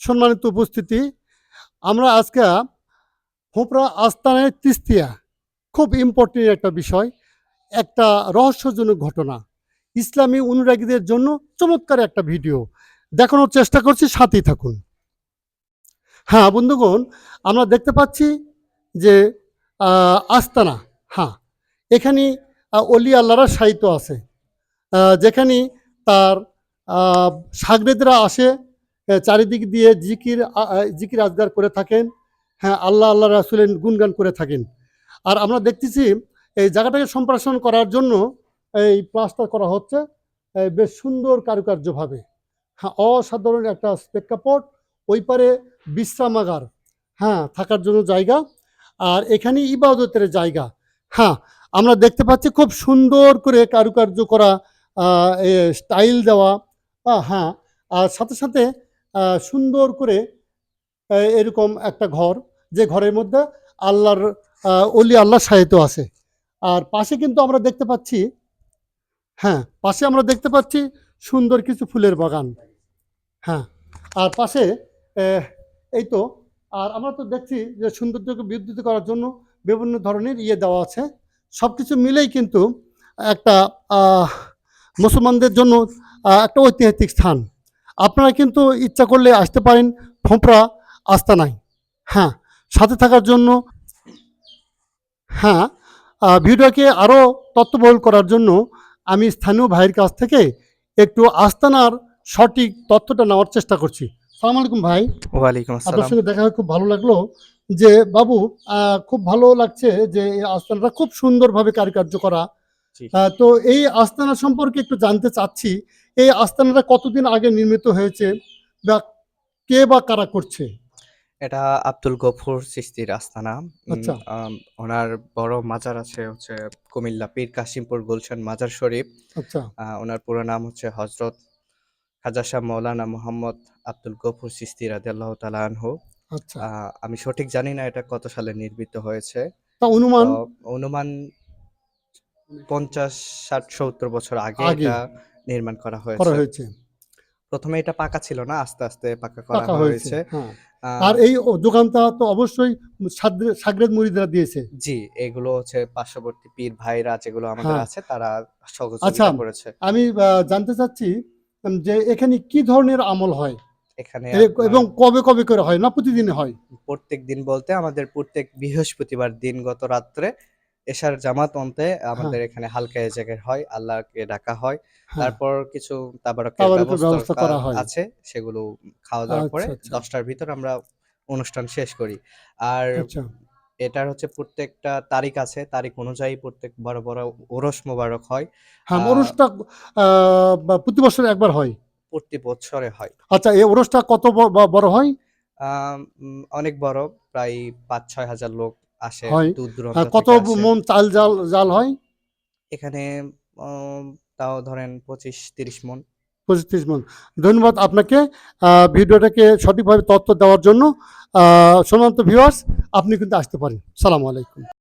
সম্মানিত উপস্থিতি, আমরা আজকে হোপরা আস্তানায় তিস্তিয়া, খুব ইম্পর্টেন্ট একটা বিষয়, একটা রহস্যজনক ঘটনা, ইসলামী অনুরাগীদের জন্য চমৎকার একটা ভিডিও, দেখানোর চেষ্টা করছি, সাথেই থাকুন। হ্যাঁ বন্ধুগণ, আমরা দেখতে পাচ্ছি যে আস্তানা হ্যাঁ এখানে অলি আল্লাহরা সাহিত্য আছে যেখানে তার সাগরেদরা আসে চারিদিক দিয়ে জিকির জিকির আজগার করে থাকেন। হ্যাঁ আল্লাহ আল্লাহ রাসুলের গুণগান করে থাকেন। আর আমরা দেখতেছি, এই জায়গাটাকে সম্প্রসারণ করার জন্য এই প্লাস্টার করা হচ্ছে বেশ সুন্দর কারুকার্যভাবে। হ্যাঁ অসাধারণ একটা প্রেক্ষাপট, ওই পারে বিশ্রামাগার হ্যাঁ থাকার জন্য জায়গা। আর এখানে ইবাদতের জায়গা। হ্যাঁ আমরা দেখতে পাচ্ছি খুব সুন্দর করে কারুকার্য করা স্টাইল দেওয়া। হ্যাঁ আর সাথে সাথে সুন্দর করে এরকম একটা ঘর, যে ঘরের মধ্যে আল্লাহর অলি আল্লাহ সাহিত্য আছে। আর পাশে কিন্তু আমরা দেখতে পাচ্ছি হ্যাঁ পাশে আমরা দেখতে পাচ্ছি সুন্দর কিছু ফুলের বাগান। হ্যাঁ আর পাশে এই তো, আর আমরা তো দেখছি যে সৌন্দর্যকে বিদ্যুৎ করার জন্য বিভিন্ন ধরনের ইয়ে দেওয়া আছে। সব কিছু মিলেই কিন্তু একটা মুসলমানদের জন্য একটা ঐতিহাসিক স্থান। আপনারা কিন্তু ইচ্ছা করলে আসতে পারেন ফোঁপড়া আস্তানায় হ্যাঁ সাথে থাকার জন্য হ্যাঁ ভিডিওকে আরও তত্ত্ববহুল করার জন্য আমি স্থানীয় ভাইয়ের কাছ থেকে একটু আস্তানার সঠিক তথ্যটা নেওয়ার চেষ্টা করছি। সালাম আলাইকুম ভাই। ওয়ালাইকুম আপনার সঙ্গে দেখা হয়ে খুব ভালো লাগল যে বাবু খুব ভালো লাগছে যে এই আস্তানাটা খুব সুন্দরভাবে কারুকার্য করা তো এই আস্তানা সম্পর্কে একটু জানতে চাচ্ছি এই আস্তানাটা কতদিন আগে নির্মিত হয়েছে বা কে বা কারা করছে? এটা আব্দুল গফুর চিস্তির আস্তানা। আচ্ছা। আম, ওনার বড় মাজার আছে হচ্ছে কুমিল্লা পীর কাশিমপুর গুলশান মাজার শরীফ। আচ্ছা। ওনার পুরো নাম হচ্ছে হজরত খাজা শাহ মৌলানা মোহাম্মদ আব্দুল গফুর চিস্তি রাদিয়াল্লাহু তাআলা আনহু। আচ্ছা। আহ, আমি সঠিক জানি না এটা কত সালে নির্মিত হয়েছে। তা অনুমান? অনুমান পঞ্চাশ ষাট সত্তর বছর আগে আগে। এটা নির্মাণ করা করা হয়েছে। হয়েছে প্রথমে এটা পাকা ছিল না আস্তে আস্তে পাকা করা পাকা হয়েছে হয়েছে। হ্যাঁ। আহ, আর এই ও- দোকানটা তো অবশ্যই সাগরে- সাগরেদ মুড়িদরা দিয়েছে। জি এগুলো হচ্ছে পার্শ্ববর্তী পীর ভাইরা যেগুলো আমাদের হ্যাঁ। আছে তারা আচ্ছা। সহযোগিতা করেছে। আমি আহ, জানতে চাচ্ছি উম, যে এখানে কি ধরনের আমল হয়? এখানে এ- এবং কবে কবে করে হয় না প্রতিদিন হয়? প্রত্যেক দিন বলতে আমাদের প্রত্যেক বৃহস্পতিবার দিন গত রাত্রে এশার জামাত অন্তে আমাদের এখানে হালকা জায়গায় হয় আল্লাহকে ডাকা হয়। হ্যাঁ। তারপর কিছু তাবারকের ব্যবস্থা করা হয়। আছে সেগুলো খাওয়া দাওয়ার পরে আচ্ছা, আচ্ছা। দশটার ভিতর আমরা অনুষ্ঠান শেষ করি। আর আচ্ছা। এটার হচ্ছে প্রত্যেকটা তারিখ আছে তারিখ অনুযায়ী প্রত্যেক বড় বড় ওরস মোবারক হয়। হ্যাঁ ওরসটা প্রতি বছর একবার হয়? প্রতি বছরে হয়। আচ্ছা এই ওরসটা কত বড় হয়? অনেক বড় প্রায় পাঁচ ছয় হাজার লোক আসে হয়। দূর দূরান্ত আর কত আসে। মন চাল জাল জাল হয়? এখানে উম, তাও ধরেন পঁচিশ তিরিশ মন। পঁচিশ তিরিশ মন। ধন্যবাদ আপনাকে আহ, ভিডিওটাকে সঠিকভাবে তথ্য দেওয়ার জন্য। আহ, সম্মানিত ভিউয়ার্স আপনি কিন্তু আসতে পারেন। সালাম আলাইকুম।